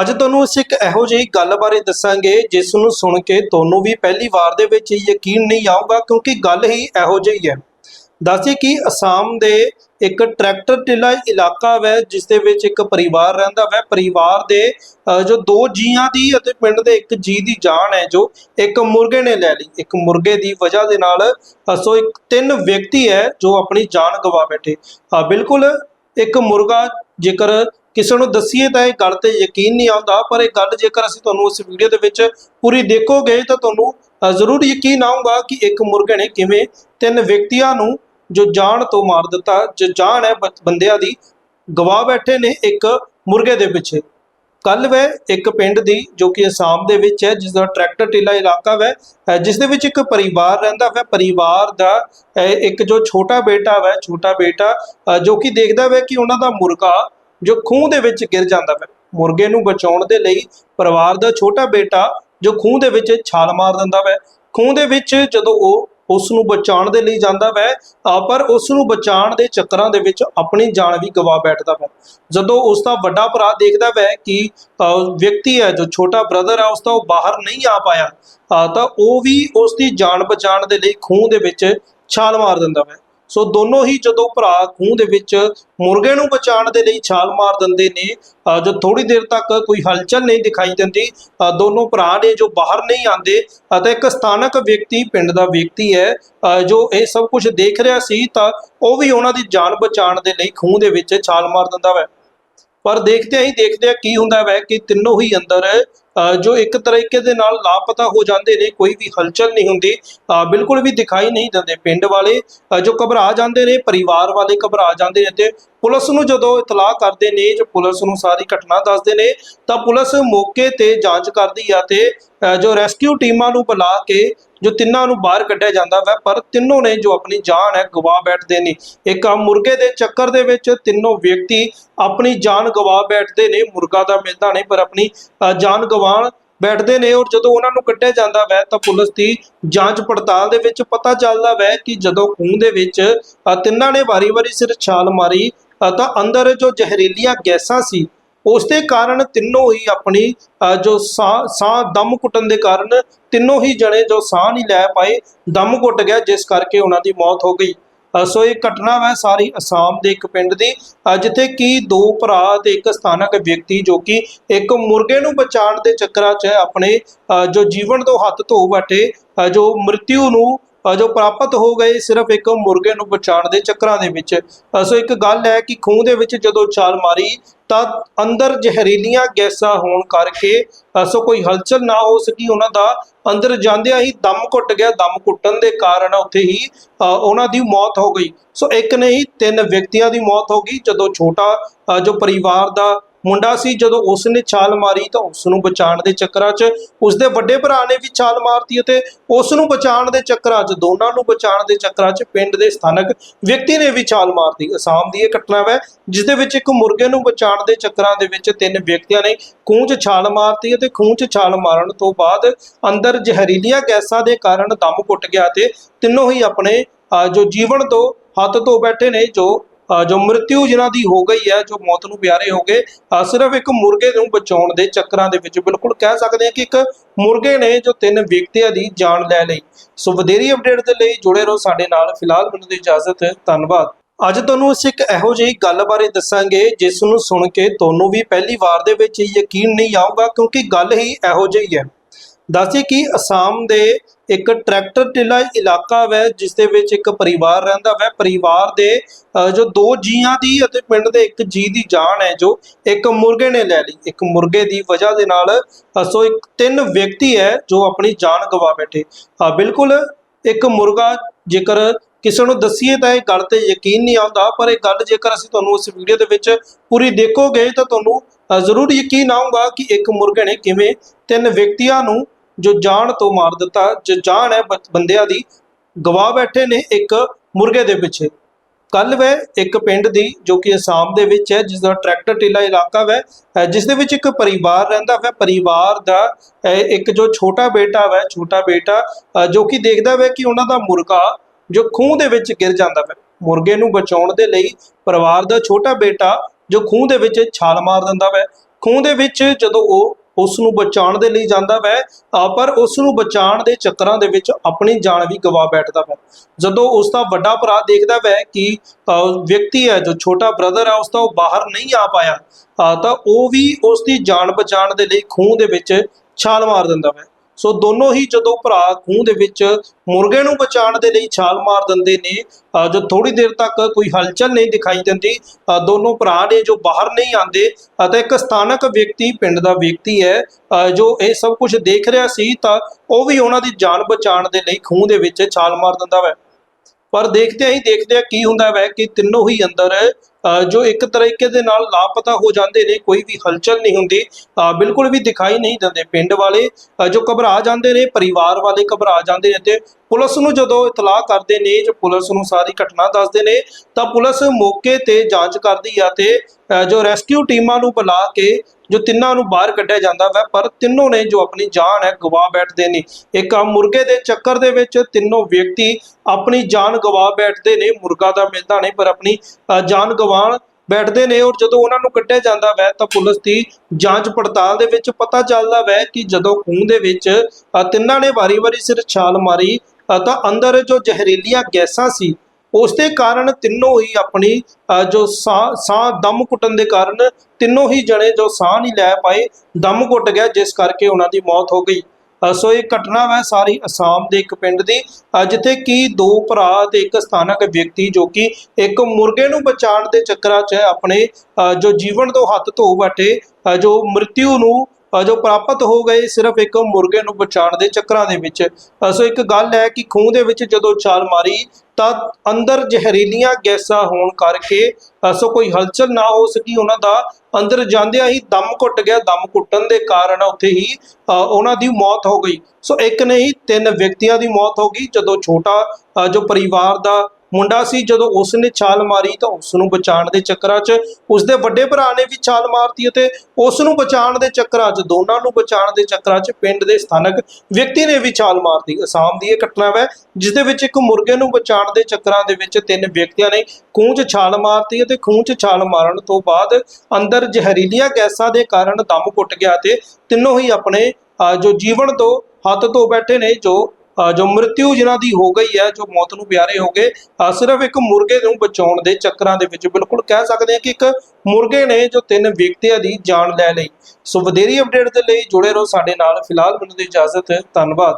ਅੱਜ ਤੁਹਾਨੂੰ ਅਸੀਂ ਇੱਕ ਇਹੋ ਜਿਹੀ ਗੱਲ ਬਾਰੇ ਦੱਸਾਂਗੇ ਜਿਸ ਨੂੰ ਸੁਣ ਕੇ ਤੁਹਾਨੂੰ ਵੀ ਪਹਿਲੀ ਵਾਰ ਦੇ ਵਿੱਚ ਹੀ ਯਕੀਨ ਨਹੀਂ ਆਊਗਾ ਕਿਉਂਕਿ ਗੱਲ ਹੀ ਇਹੋ ਜਿਹੀ ਹੈ। ਦੱਸਦੇ ਕਿ ਅਸਾਮ ਦੇ ਇੱਕ ਟਰੈਕਟਰ ਟਿਲਾ ਇਲਾਕਾ ਹੈ ਜਿਸ ਦੇ ਵਿੱਚ ਇੱਕ ਪਰਿਵਾਰ ਰਹਿੰਦਾ ਹੈ ਪਰਿਵਾਰ ਦੇ ਜੋ ਦੋ ਜੀਆਂ ਦੀ ਅਤੇ ਪਿੰਡ ਦੇ ਇੱਕ ਜੀ ਦੀ ਜਾਨ ਹੈ ਜੋ ਇੱਕ ਮੁਰਗੇ ਨੇ ਲੈ ਲਈ। ਇੱਕ ਮੁਰਗੇ ਦੀ ਵਜ੍ਹਾ ਦੇ ਨਾਲ ਸੋ ਇੱਕ ਤਿੰਨ ਵਿਅਕਤੀ ਹੈ ਜੋ ਆਪਣੀ ਜਾਨ ਗਵਾ ਬੈਠੇ। ਅ, ਬਿਲਕੁਲ ਇੱਕ ਮੁਰਗਾ ਜੇਕਰ ਕਿਸੇ ਨੂੰ ਦੱਸੀਏ ਤਾਂ ਇਹ ਗੱਲ ਤੇ ਯਕੀਨ ਨਹੀਂ ਆਉਂਦਾ ਪਰ ਇਹ ਗੱਲ ਜੇਕਰ ਅਸੀਂ ਤੁਹਾਨੂੰ ਇਸ ਵੀਡੀਓ ਦੇ ਵਿੱਚ ਪੂਰੀ ਦੇਖੋਗੇ ਤਾਂ ਤੁਹਾਨੂੰ ਜ਼ਰੂਰ ਯਕੀਨ ਆਊਗਾ ਕਿ ਇੱਕ ਮੁਰਗੇ ਨੇ ਕਿਵੇਂ ਤਿੰਨ ਵਿਅਕਤੀਆਂ ਨੂੰ ਜੋ ਜਾਨ ਤੋਂ ਮਾਰ ਦਿੱਤਾ ਜੋ ਜਾਨ ਹੈ ਬੰਦਿਆਂ ਦੀ ਗਵਾ ਬੈਠੇ ਨੇ ਇੱਕ ਮੁਰਗੇ ਦੇ ਪਿੱਛੇ। ਕੱਲ ਵੈ ਇੱਕ ਪਿੰਡ ਦੀ ਜੋ ਕਿ ਅਸਾਮ ਦੇ ਵਿੱਚ ਹੈ ਜਿਸ ਦਾ ਟਰੈਕਟਰ ਟਿਲਾ ਇਲਾਕਾ ਵੈ ਅ, ਜਿਸ ਦੇ ਵਿੱਚ ਇੱਕ ਪਰਿਵਾਰ ਰਹਿੰਦਾ ਵੈ। ਪਰਿਵਾਰ ਦਾ ਇੱਕ ਜੋ ਛੋਟਾ ਬੇਟਾ ਵੈ ਛੋਟਾ ਬੇਟਾ ਜੋ ਕਿ ਦੇਖਦਾ ਵੈ ਕਿ ਉਹਨਾਂ ਦਾ ਮੁਰਗਾ ਜੋ ਖੂਹ ਦੇ ਵਿੱਚ ਗਿਰ ਜਾਂਦਾ ਵੈ ਮੁਰਗੇ ਨੂੰ ਬਚਾਉਣ ਦੇ ਲਈ ਪਰਿਵਾਰ ਦਾ ਛੋਟਾ ਬੇਟਾ ਜੋ ਖੂਹ ਦੇ ਵਿੱਚ ਛਾਲ ਮਾਰ ਦਿੰਦਾ ਵੈ ਖੂਹ ਦੇ ਵਿੱਚ ਜਦੋਂ ਉਹ ਉਸ ਨੂੰ ਬਚਾਉਣ ਦੇ ਲਈ ਜਾਂਦਾ ਵੈ ਪਰ ਉਸ ਨੂੰ ਬਚਾਉਣ ਦੇ ਚੱਕਰਾਂ ਦੇ ਵਿੱਚ ਆਪਣੀ ਜਾਨ ਵੀ ਗਵਾ ਬੈਠਦਾ ਵੈ ਜਦੋਂ ਉਸ ਦਾ ਵੱਡਾ ਭਰਾ ਦੇਖਦਾ ਵੈ ਕਿ ਵਿਅਕਤੀ ਹੈ, ਜੋ ਛੋਟਾ ਬ੍ਰਦਰ ਹੈ ਉਸ ਦਾ ਉਹ ਬਾਹਰ ਨਹੀਂ ਆ ਪਾਇਆ ਤਾਂ ਉਹ ਵੀ ਉਸ ਦੀ ਜਾਨ ਬਚਾਉਣ ਦੇ ਲਈ ਖੂਹ ਦੇ ਵਿੱਚ ਛਾਲ ਮਾਰ ਦਿੰਦਾ ਵੈ ਸੋ ਦੋਨੋਂ ਹੀ ਜਦੋਂ ਭਰਾ ਖੂਹ ਦੇ ਵਿੱਚ ਮੁਰਗੇ ਨੂੰ ਬਚਾਉਣ ਦੇ ਲਈ ਛਾਲ ਮਾਰ ਦਿੰਦੇ ਨੇ ਅ, ਜੋ ਥੋੜੀ ਦੇਰ ਤੱਕ ਕੋਈ ਹਲਚਲ ਨਹੀਂ ਦਿਖਾਈ ਦਿੰਦੀ ਦੋਨੋਂ ਭਰਾ ਨੇ ਜੋ ਬਾਹਰ ਨਹੀਂ ਆਉਂਦੇ ਅਤੇ ਇੱਕ ਸਥਾਨਕ ਵਿਅਕਤੀ ਪਿੰਡ ਦਾ ਵਿਅਕਤੀ ਹੈ ਜੋ ਇਹ ਸਭ ਕੁਝ ਦੇਖ ਰਿਹਾ ਸੀ ਤਾਂ ਉਹ ਵੀ ਉਹਨਾਂ ਦੀ ਜਾਨ ਬਚਾਉਣ ਦੇ ਲਈ ਖੂਹ ਦੇ ਵਿੱਚ ਛਾਲ ਮਾਰ ਦਿੰਦਾ ਵੈ। ਪਰ ਦੇਖਦੇ ਹੀ ਦੇਖਦੇ ਕੀ ਹੁੰਦਾ ਵੈ ਕਿ ਤਿੰਨੋਂ ਹੀ ਅੰਦਰ ਜੋ ਇੱਕ ਤਰੀਕੇ ਦੇ ਨਾਲ ਲਾਪਤਾ ਹੋ ਜਾਂਦੇ ਨੇ ਕੋਈ ਵੀ ਹਲਚਲ ਨਹੀਂ ਹੁੰਦੀ ਅ, ਬਿਲਕੁਲ ਵੀ ਦਿਖਾਈ ਨਹੀਂ ਦਿੰਦੇ। ਪਿੰਡ ਵਾਲੇ ਜੋ ਘਬਰਾ ਜਾਂਦੇ ਨੇ ਪਰਿਵਾਰ ਵਾਲੇ ਘਬਰਾ ਜਾਂਦੇ ਨੇ ਤੇ ਪੁਲਿਸ ਨੂੰ ਜਦੋਂ ਇਤਲਾਹ ਕਰਦੇ ਨੇ ਜੋ ਪੁਲਿਸ ਨੂੰ ਸਾਰੀ ਘਟਨਾ ਦੱਸਦੇ ਨੇ ਤਾਂ ਪੁਲਿਸ ਮੌਕੇ ਤੇ ਜਾਂਚ ਕਰਦੀ ਆ ਤੇ ਜੋ ਰੈਸਕਿਊ ਟੀਮਾਂ ਨੂੰ ਬੁਲਾ ਕੇ ਜੋ ਤਿੰਨਾਂ ਨੂੰ ਬਾਹਰ ਕੱਢਿਆ ਜਾਂਦਾ ਵਾ, ਪਰ ਤਿੰਨੋਂ ਨੇ ਜੋ ਆਪਣੀ ਜਾਨ ਹੈ ਗਵਾ ਬੈਠਦੇ ਨੇ ਇੱਕ ਆ ਮੁਰਗੇ ਦੇ ਚੱਕਰ ਦੇ ਵਿੱਚ ਤਿੰਨੋਂ ਵਿਅਕਤੀ ਆਪਣੀ ਜਾਨ ਗਵਾ ਬੈਠਦੇ ਨੇ, ਮੁਰਗਾ ਦਾ ਮਿਲਦਾ ਨਹੀਂ, ਪਰ ਆਪਣੀ ਜਾਨ ਗਵਾਉਣ ਬੈਠਦੇ ਨੇ ਔਰ ਜਦੋਂ ਉਹਨਾਂ ਨੂੰ ਕੱਢਿਆ ਜਾਂਦਾ ਵੈ, ਤਾਂ ਪੁਲਿਸ ਦੀ ਜਾਂਚ ਪੜਤਾਲ ਦੇ ਵਿੱਚ ਪਤਾ ਚੱਲਦਾ ਵੈ ਕਿ ਜਦੋਂ ਖੂਹ ਦੇ ਵਿੱਚ ਤਿੰਨਾਂ ਨੇ ਵਾਰੀ-ਵਾਰੀ ਸਿਰ ਛਾਲ ਮਾਰੀ ਤਾਂ ਅੰਦਰ ਜੋ ਜ਼ਹਿਰੀਲੀਆਂ ਗੈਸਾਂ ਸੀ ਉਸ ਦੇ ਕਾਰਨ ਤਿੰਨੋਂ ਹੀ ਆਪਣੀ ਜੋ ਸਾਹ ਦਮ ਘੁੱਟਣ ਦੇ ਕਾਰਨ ਤਿੰਨੋਂ ਹੀ ਜਣੇ ਜੋ ਸਾਹ ਨਹੀਂ ਲੈ ਪਾਏ ਦਮ ਘੁੱਟ ਗਿਆ ਜਿਸ ਕਰਕੇ ਉਹਨਾਂ ਦੀ ਮੌਤ ਹੋ ਗਈ। ਸੋ ਇਹ ਘਟਨਾ ਹੈ ਸਾਰੀ ਅਸਾਮ ਦੇ ਇੱਕ ਪਿੰਡ ਦੀ। ਜਿੱਥੇ ਕਿ ਦੋ ਭਰਾ ਤੇ ਇੱਕ ਸਥਾਨਕ ਵਿਅਕਤੀ ਜੋ ਕਿ ਇੱਕ ਮੁਰਗੇ ਨੂੰ ਬਚਾਉਣ ਦੇ ਚੱਕਰਾਂ 'ਚ ਆਪਣੇ ਅ, ਜੋ ਜੀਵਨ ਤੋਂ ਹੱਥ ਧੋ ਬੈਠੇ ਜੋ ਮ੍ਰਿਤਿੂ ਨੂੰ ਜੋ ਪ੍ਰਾਪਤ ਹੋ ਗਏ ਸਿਰਫ ਇੱਕ ਮੁਰਗੇ ਨੂੰ ਬਚਾਉਣ ਦੇ ਚੱਕਰਾਂ ਦੇ ਵਿੱਚ। ਸੋ ਇੱਕ ਗੱਲ ਹੈ ਕਿ ਖੂਹ ਦੇ ਵਿੱਚ ਜਦੋਂ ਛਾਲ ਮਾਰੀ ਤਾਂ ਅੰਦਰ ਜ਼ਹਿਰੀਲੀਆਂ ਗੈਸਾਂ ਹੋਣ ਕਰਕੇ ਸੋ ਕੋਈ ਹਲਚਲ ਨਾ ਹੋ ਸਕੀ। ਉਹਨਾਂ ਦਾ ਅੰਦਰ ਜਾਂਦਿਆਂ ਹੀ ਦਮ ਘੁੱਟ ਗਿਆ। ਦਮ ਘੁੱਟਣ ਦੇ ਕਾਰਨ ਉੱਥੇ ਹੀ ਅ, ਉਹਨਾਂ ਦੀ ਮੌਤ ਹੋ ਗਈ। ਸੋ ਇੱਕ ਨਹੀਂ ਤਿੰਨ ਵਿਅਕਤੀਆਂ ਦੀ ਮੌਤ ਹੋ ਗਈ। ਜਦੋਂ ਛੋਟਾ ਜੋ ਪਰਿਵਾਰ ਦਾ ਮੁੰਡਾ ਸੀ ਜਦੋਂ ਉਸ ਨੇ ਛਾਲ ਮਾਰੀ ਤਾਂ ਉਸ ਨੂੰ ਬਚਾਉਣ ਦੇ ਚੱਕਰਾਂ 'ਚ ਉਸ ਦੇ ਵੱਡੇ ਭਰਾ ਨੇ ਵੀ ਛਾਲ ਮਾਰਤੀ ਅਤੇ ਉਸ ਨੂੰ ਬਚਾਉਣ ਦੇ ਚੱਕਰਾਂ 'ਚ ਦੋਨਾਂ ਨੂੰ ਬਚਾਉਣ ਦੇ ਚੱਕਰਾਂ 'ਚ ਪਿੰਡ ਦੇ ਸਥਾਨਕ ਵਿਅਕਤੀ ਨੇ ਵੀ ਛਾਲ ਮਾਰਤੀ। ਅਸਾਮ ਦੀ ਇਹ ਘਟਨਾ ਹੈ ਜਿਸ ਦੇ ਵਿੱਚ ਇੱਕ ਮੁਰਗੇ ਨੂੰ ਬਚਾਉਣ ਦੇ ਚੱਕਰਾਂ ਦੇ ਵਿੱਚ ਤਿੰਨ ਵਿਅਕਤੀਆਂ ਨੇ ਖੂਹ 'ਚ ਛਾਲ ਮਾਰਤੀ ਅਤੇ ਖੂਹ 'ਚ ਛਾਲ ਮਾਰਨ ਤੋਂ ਬਾਅਦ ਅੰਦਰ ਜ਼ਹਿਰੀਲੀਆਂ ਗੈਸਾਂ ਦੇ ਕਾਰਨ ਦਮ ਘੁੱਟ ਗਿਆ ਤੇ ਤਿੰਨੋਂ ਹੀ ਆਪਣੇ ਅ, ਜੋ ਜੀਵਨ ਤੋਂ ਹੱਥ ਤੋਂ ਬੈਠੇ ਨੇ ਜੋ ਜੋ ਮ੍ਰਿਤਿੂ ਜਿਨ੍ਹਾਂ ਦੀ ਹੋ ਗਈ ਹੈ, ਜੋ ਮੌਤ ਨੂੰ ਪਿਆਰੇ ਹੋ ਗਏ ਸਿਰਫ ਇੱਕ ਮੁਰਗੇ ਨੂੰ ਬਚਾਉਣ ਦੇ ਚੱਕਰਾਂ ਦੇ ਵਿੱਚ ਬਿਲਕੁਲ ਕਹਿ ਸਕਦੇ ਹਾਂ ਕਿ ਇੱਕ ਮੁਰਗੇ ਨੇ ਜੋ ਤਿੰਨ ਵਿਅਕਤੀਆਂ ਦੀ ਜਾਨ ਲੈ ਲਈ। ਸੋ ਵਧੇਰੀ ਅਪਡੇਟ ਦੇ ਲਈ ਜੁੜੇ ਰਹੋ ਸਾਡੇ ਨਾਲ। ਫਿਲਹਾਲ ਮੈਨੂੰ ਦੀ ਇਜਾਜ਼ਤ ਹੈ। ਧੰਨਵਾਦ। ਅੱਜ ਤੁਹਾਨੂੰ ਅਸੀਂ ਇੱਕ ਇਹੋ ਜਿਹੀ ਗੱਲ ਬਾਰੇ ਦੱਸਾਂਗੇ, ਜਿਸ ਨੂੰ ਸੁਣ ਕੇ ਤੁਹਾਨੂੰ ਵੀ ਪਹਿਲੀ ਵਾਰ ਦੇ ਵਿੱਚ ਯਕੀਨ ਨਹੀਂ ਆਊਗਾ, ਕਿਉਂਕਿ ਗੱਲ ਹੀ ਇਹੋ ਜਿਹੀ ਹੈ। ਦੱਸਦੇ ਕਿ ਅਸਾਮ ਦੇ ਇੱਕ ਟਰੈਕਟਰ ਟਿਲਾ ਇਲਾਕਾ ਹੈ ਜਿਸ ਦੇ ਵਿੱਚ ਇੱਕ ਪਰਿਵਾਰ ਰਹਿੰਦਾ ਹੈ ਪਰਿਵਾਰ ਦੇ ਜੋ ਦੋ ਜੀਆਂ ਦੀ ਅਤੇ ਪਿੰਡ ਦੇ ਇੱਕ ਜੀ ਦੀ ਜਾਨ ਹੈ, ਜੋ ਇੱਕ ਮੁਰਗੇ ਨੇ ਲੈ ਲਈ। ਇੱਕ ਮੁਰਗੇ ਦੀ ਵਜ੍ਹਾ ਦੇ ਨਾਲ ਸੋ ਇੱਕ ਤਿੰਨ ਵਿਅਕਤੀ ਹੈ, ਜੋ ਆਪਣੀ ਜਾਨ ਗਵਾ ਬੈਠੇ। ਬਿਲਕੁਲ ਇੱਕ ਮੁਰਗਾ, ਜੇਕਰ ਕਿਸੇ ਨੂੰ ਦਸੀਏ ਤਾਂ ਇਹ ਗੱਲ ਤੇ ਯਕੀਨ ਨਹੀਂ ਆਉਂਦਾ, ਪਰ ਇਹ ਗੱਲ ਜੇਕਰ ਅਸੀਂ ਤੁਹਾਨੂੰ ਇਸ ਵੀਡੀਓ ਦੇ ਵਿੱਚ ਪੂਰੀ ਦੇਖੋਗੇ ਤਾਂ ਤੁਹਾਨੂੰ ਜ਼ਰੂਰ ਯਕੀਨ ਆਊਗਾ ਕਿ ਇੱਕ ਮੁਰਗੇ ਨੇ ਕਿਵੇਂ ਤਿੰਨ ਵਿਅਕਤੀਆਂ ਨੂੰ ਜੋ ਜਾਨ ਤੋਂ ਮਾਰ ਦਿੱਤਾ, ਜੋ ਜਾਨ ਹੈ ਬੰਦਿਆਂ ਦੀ ਗਵਾ ਬੈਠੇ ਨੇ ਇੱਕ ਮੁਰਗੇ ਦੇ ਪਿੱਛੇ। ਕੱਲ ਵੈ ਇੱਕ ਪਿੰਡ ਦੀ, ਜੋ ਕਿ ਅਸਾਮ ਦੇ ਵਿੱਚ ਹੈ ਜਿਸ ਦਾ ਟਰੈਕਟਰ ਟਿਲਾ ਇਲਾਕਾ ਹੈ ਜਿਸ ਦੇ ਵਿੱਚ ਇੱਕ ਪਰਿਵਾਰ ਰਹਿੰਦਾ ਹੈ ਪਰਿਵਾਰ ਦਾ ਇੱਕ ਜੋ ਛੋਟਾ ਬੇਟਾ ਹੈ ਛੋਟਾ ਬੇਟਾ ਜੋ ਕਿ ਦੇਖਦਾ ਵੈ ਕਿ ਉਹਨਾਂ ਦਾ ਮੁਰਗਾ ਜੋ ਖੂਹ ਦੇ ਵਿੱਚ ਗਿਰ ਜਾਂਦਾ ਵੈ ਮੁਰਗੇ ਨੂੰ ਬਚਾਉਣ ਦੇ ਲਈ ਪਰਿਵਾਰ ਦਾ ਛੋਟਾ ਬੇਟਾ ਜੋ ਖੂਹ ਦੇ ਵਿੱਚ ਛਾਲ ਮਾਰ ਦਿੰਦਾ ਵੈ ਖੂਹ ਦੇ ਵਿੱਚ ਜਦੋਂ ਉਹ ਉਸ ਨੂੰ ਬਚਾਉਣ ਦੇ ਲਈ ਜਾਂਦਾ ਵੈ ਪਰ ਉਸ ਨੂੰ ਬਚਾਉਣ ਦੇ ਚੱਕਰਾਂ ਦੇ ਵਿੱਚ ਆਪਣੀ ਜਾਨ ਵੀ ਗਵਾ ਬੈਠਦਾ ਵੈ। ਜਦੋਂ ਉਸ ਦਾ ਵੱਡਾ ਭਰਾ ਦੇਖਦਾ ਵੈ ਕਿ ਵਿਅਕਤੀ ਹੈ, ਜੋ ਛੋਟਾ ਬ੍ਰਦਰ ਹੈ ਉਸ ਦਾ ਉਹ ਬਾਹਰ ਨਹੀਂ ਆ ਪਾਇਆ ਤਾਂ ਉਹ ਵੀ ਉਸ ਦੀ ਜਾਨ ਬਚਾਉਣ ਦੇ ਲਈ ਖੂਹ ਦੇ ਵਿੱਚ ਛਾਲ ਮਾਰ ਦਿੰਦਾ ਵੈ। ਸੋ ਦੋਨੋਂ ਹੀ ਜਦੋਂ ਭਰਾ ਖੂਹ ਦੇ ਵਿੱਚ ਮੁਰਗੇ ਨੂੰ ਬਚਾਉਣ ਦੇ ਲਈ ਛਾਲ ਮਾਰ ਦਿੰਦੇ ਨੇ ਜੋ ਥੋੜੀ ਦੇਰ ਤੱਕ ਕੋਈ ਹਲਚਲ ਨਹੀਂ ਦਿਖਾਈ ਦਿੰਦੀ ਦੋਨੋਂ ਭਰਾ ਨੇ ਜੋ ਬਾਹਰ ਨਹੀਂ ਆਉਂਦੇ ਅਤੇ ਇੱਕ ਸਥਾਨਕ ਵਿਅਕਤੀ ਪਿੰਡ ਦਾ ਵਿਅਕਤੀ ਹੈ ਅ, ਜੋ ਇਹ ਸਭ ਕੁਝ ਦੇਖ ਰਿਹਾ ਸੀ ਤਾਂ ਉਹ ਵੀ ਉਹਨਾਂ ਦੀ ਜਾਨ ਬਚਾਉਣ ਦੇ ਲਈ ਖੂਹ ਦੇ ਵਿੱਚ ਛਾਲ ਮਾਰ ਦਿੰਦਾ ਵੈ। ਪਰ ਦੇਖਦੇ ਹੀ ਦੇਖਦੇ ਕੀ ਹੁੰਦਾ ਵੈ ਕਿ ਤਿੰਨੋਂ ਹੀ ਅੰਦਰ ਜੋ ਇੱਕ ਤਰੀਕੇ ਦੇ ਨਾਲ ਲਾਪਤਾ ਹੋ ਜਾਂਦੇ ਨੇ, ਕੋਈ ਵੀ ਹਲਚਲ ਨਹੀਂ ਹੁੰਦੀ। ਬਿਲਕੁਲ ਵੀ ਦਿਖਾਈ ਨਹੀਂ ਦਿੰਦੇ ਪਿੰਡ ਵਾਲੇ। ਜੋ ਘਬਰਾ ਜਾਂਦੇ ਨੇ, ਪਰਿਵਾਰ ਵਾਲੇ ਘਬਰਾ ਜਾਂਦੇ ਨੇ ਤੇ ਪੁਲਿਸ ਨੂੰ ਜਦੋਂ ਇਤਲਾਹ ਕਰਦੇ ਨੇ, ਜੋ ਪੁਲਿਸ ਨੂੰ ਸਾਰੀ ਘਟਨਾ ਦੱਸਦੇ ਨੇ, ਤਾਂ ਪੁਲਿਸ ਮੌਕੇ ਤੇ ਜਾਂਚ ਕਰਦੀ ਆ ਤੇ ਜੋ ਰੈਸਕਿਊ ਟੀਮਾਂ ਨੂੰ ਬੁਲਾ ਕੇ ਜੋ ਤਿੰਨਾਂ ਨੂੰ ਬਾਹਰ ਕੱਢਿਆ ਜਾਂਦਾ ਵਾ, ਪਰ ਤਿੰਨੋਂ ਨੇ ਜੋ ਆਪਣੀ ਜਾਨ ਹੈ ਗਵਾ ਬੈਠਦੇ ਨੇ ਇੱਕ ਆ ਮੁਰਗੇ ਦੇ ਚੱਕਰ ਦੇ ਵਿੱਚ ਤਿੰਨੋਂ ਵਿਅਕਤੀ ਆਪਣੀ ਜਾਨ ਗਵਾ ਬੈਠਦੇ ਨੇ, ਮੁਰਗਾ ਦਾ ਮਿਲਦਾ ਨਹੀਂ, ਪਰ ਆਪਣੀ ਜਾਨ ਗਵਾਉਣ ਬੈਠਦੇ ਨੇ ਔਰ ਜਦੋਂ ਉਹਨਾਂ ਨੂੰ ਕੱਢਿਆ ਜਾਂਦਾ ਵੈ, ਤਾਂ ਪੁਲਿਸ ਦੀ ਜਾਂਚ ਪੜਤਾਲ ਦੇ ਵਿੱਚ ਪਤਾ ਚੱਲਦਾ ਵੈ ਕਿ ਜਦੋਂ ਖੂਨ ਦੇ ਵਿੱਚ ਤਿੰਨਾਂ ਨੇ ਵਾਰੀ-ਵਾਰੀ ਸਿਰ ਛਾਲ ਮਾਰੀ ਤਾਂ ਅੰਦਰ ਜੋ ਜ਼ਹਿਰੀਲੀਆਂ ਗੈਸਾਂ ਸੀ ਉਸ ਦੇ ਕਾਰਨ ਤਿੰਨੋਂ ਹੀ ਆਪਣੀ ਜੋ ਸਾਹ ਦਮ ਘੁੱਟਣ ਦੇ ਕਾਰਨ ਤਿੰਨੋਂ ਹੀ ਜਣੇ ਜੋ ਸਾਹ ਨਹੀਂ ਲੈ ਪਾਏ ਦਮ ਘੁੱਟ ਗਿਆ ਜਿਸ ਕਰਕੇ ਉਹਨਾਂ ਦੀ ਮੌਤ ਹੋ ਗਈ। ਸੋ ਇਹ ਘਟਨਾ ਹੈ ਸਾਰੀ ਅਸਾਮ ਦੇ ਇੱਕ ਪਿੰਡ ਦੀ। ਜਿੱਥੇ ਕਿ ਦੋ ਭਰਾ ਤੇ ਇੱਕ ਸਥਾਨਕ ਵਿਅਕਤੀ ਜੋ ਕਿ ਇੱਕ ਮੁਰਗੇ ਨੂੰ ਬਚਾਉਣ ਦੇ ਚੱਕਰਾਂ 'ਚ ਆਪਣੇ ਅ, ਜੋ ਜੀਵਨ ਤੋਂ ਹੱਥ ਧੋ ਬੈਠੇ ਅ, ਜੋ ਮ੍ਰਿਤਿੂ ਨੂੰ ਜੋ ਪ੍ਰਾਪਤ ਹੋ ਗਏ ਸਿਰਫ ਇੱਕ ਮੁਰਗੇ ਨੂੰ ਬਚਾਉਣ ਦੇ ਚੱਕਰਾਂ ਦੇ ਵਿੱਚ। ਸੋ ਇੱਕ ਗੱਲ ਹੈ ਕਿ ਖੂਹ ਦੇ ਵਿੱਚ ਜਦੋਂ ਛਾਲ ਮਾਰੀ ਤਾਂ ਅੰਦਰ ਜ਼ਹਿਰੀਲੀਆਂ ਗੈਸਾਂ ਹੋਣ ਕਰਕੇ ਸੋ ਕੋਈ ਹਲਚਲ ਨਾ ਹੋ ਸਕੀ। ਉਹਨਾਂ ਦਾ ਅੰਦਰ ਜਾਂਦਿਆਂ ਹੀ ਦਮ ਘੁੱਟ ਗਿਆ। ਦਮ ਘੁੱਟਣ ਦੇ ਕਾਰਨ ਉੱਥੇ ਹੀ ਅ, ਉਹਨਾਂ ਦੀ ਮੌਤ ਹੋ ਗਈ। ਸੋ ਇੱਕ ਨਹੀਂ ਤਿੰਨ ਵਿਅਕਤੀਆਂ ਦੀ ਮੌਤ ਹੋ ਗਈ। ਜਦੋਂ ਛੋਟਾ ਜੋ ਪਰਿਵਾਰ ਦਾ ਮੁੰਡਾ ਸੀ ਜਦੋਂ ਉਸ ਨੇ ਛਾਲ ਮਾਰੀ ਤਾਂ ਉਸ ਨੂੰ ਬਚਾਉਣ ਦੇ ਚੱਕਰਾਂ 'ਚ ਉਸ ਦੇ ਵੱਡੇ ਭਰਾ ਨੇ ਵੀ ਛਾਲ ਮਾਰਤੀ ਅਤੇ ਉਸ ਨੂੰ ਬਚਾਉਣ ਦੇ ਚੱਕਰਾਂ 'ਚ ਦੋਨਾਂ ਨੂੰ ਬਚਾਉਣ ਦੇ ਚੱਕਰਾਂ 'ਚ ਪਿੰਡ ਦੇ ਸਥਾਨਕ ਵਿਅਕਤੀ ਨੇ ਵੀ ਛਾਲ ਮਾਰਤੀ। ਅਸਾਮ ਦੀ ਇਹ ਘਟਨਾ ਹੈ ਜਿਸ ਦੇ ਵਿੱਚ ਇੱਕ ਮੁਰਗੇ ਨੂੰ ਬਚਾਉਣ ਦੇ ਚੱਕਰਾਂ ਦੇ ਵਿੱਚ ਤਿੰਨ ਵਿਅਕਤੀਆਂ ਨੇ ਖੂਹ 'ਚ ਛਾਲ ਮਾਰਤੀ ਅਤੇ ਖੂਹ 'ਚ ਛਾਲ ਮਾਰਨ ਤੋਂ ਬਾਅਦ ਅੰਦਰ ਜ਼ਹਿਰੀਲੀਆਂ ਗੈਸਾਂ ਦੇ ਕਾਰਨ ਦਮ ਘੁੱਟ ਗਿਆ ਤੇ ਤਿੰਨੋਂ ਹੀ ਆਪਣੇ ਅ, ਜੋ ਜੀਵਨ ਤੋਂ ਹੱਥ ਧੋ ਬੈਠੇ ਨੇ ਜੋ ਜੋ ਮ੍ਰਿਤਿੂ ਜਿਨ੍ਹਾਂ ਦੀ ਹੋ ਗਈ ਹੈ ਜੋ ਮੌਤ ਨੂੰ ਪਿਆਰੇ ਹੋ ਗਏ ਅ, ਸਿਰਫ ਇੱਕ ਮੁਰਗੇ ਨੂੰ ਬਚਾਉਣ ਦੇ ਚੱਕਰਾਂ ਦੇ ਵਿੱਚ ਬਿਲਕੁਲ ਕਹਿ ਸਕਦੇ ਹਾਂ ਕਿ ਇੱਕ ਮੁਰਗੇ ਨੇ ਜੋ ਤਿੰਨ ਵਿਅਕਤੀਆਂ ਦੀ ਜਾਨ ਲੈ ਲਈ। ਸੋ ਵਧੇਰੀ ਅਪਡੇਟ ਦੇ ਲਈ ਜੁੜੇ ਰਹੋ ਸਾਡੇ ਨਾਲ। ਫਿਲਹਾਲ ਮੈਨੂੰ ਦੀ ਇਜਾਜ਼ਤ ਧੰਨਵਾਦ।